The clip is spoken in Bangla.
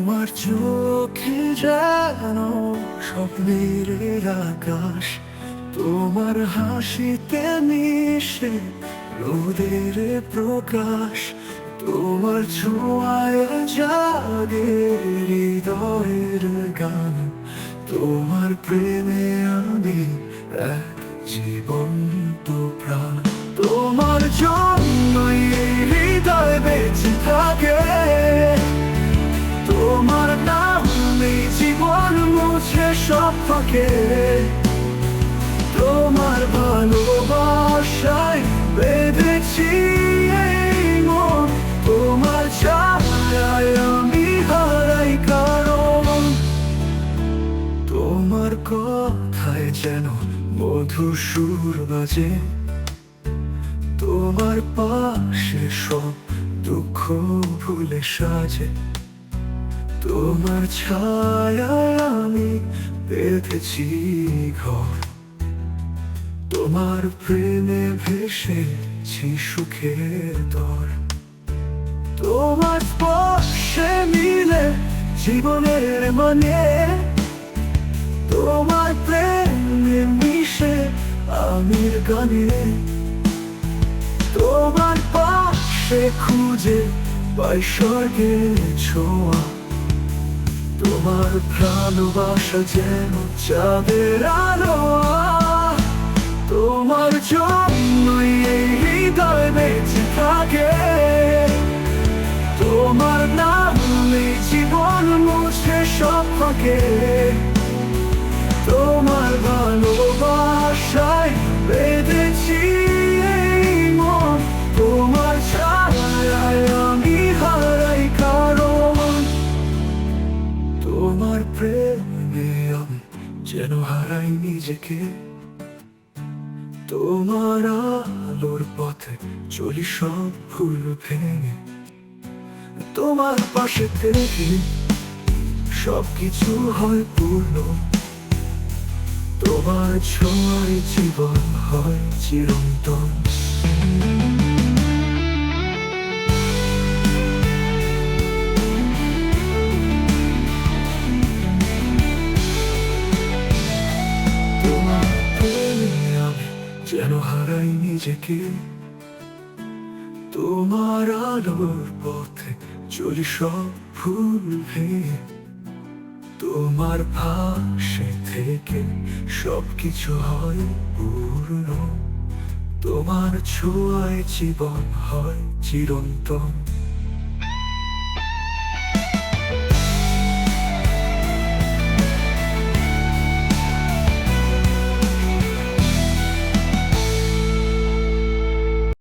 তোমার চোখে যেন স্বপ্নের আকাশ, তোমার হাসিতে মিশে রোদের প্রকাশ, তোমার ছোঁয়ায় জাগে হৃদয়ের গান, তোমার প্রেমে আমি এক জীবন্ত প্রাণ, তোমার জন্যই ফাঁকে তোমার ভালোবাসায় বেঁধেছি এই তোমার ছায়ায় আমি হারাই কারণ। তোমার কথায় যেন মধুর সুর বাজে। তোমার পাশে সব দুঃখ ভুলে সাজে। তোমার ছায়ায় আমি বেঁধেছি ঘর। তোমার প্রেমে ভেসেছি সুখের দর। তোমার স্পর্শে মিলে জীবনের মানে। তোমার প্রেমে মিশে আমির গানে। তোমার পাশে খুঁজে পাই স্বর্গের ছোঁয়া। তোমার ভালোবাসা যেন চাঁদের আলো। তোমার জন্যই এই হৃদয় বেঁচে থাকে। তোমার নাম জীবন মুছে সব ফাঁকে। হারাই নিজেকে। তোমার আলোর পথে চলি সব ভুল ভেঙে। তোমার পাশে থেকে সব কিছু হয় পূর্ণ। তোমার ছোঁয়ায় জীবন হয় চিরন্তন। তোমার আমি যেন হারাই নিজেকে তোমার আলোর পথে চলি সব ভুল তোমার পাশে থেকে সব কিছু হয় পূর্ণ তোমার ছোঁয়ায় জীবন হয় চিরন্তন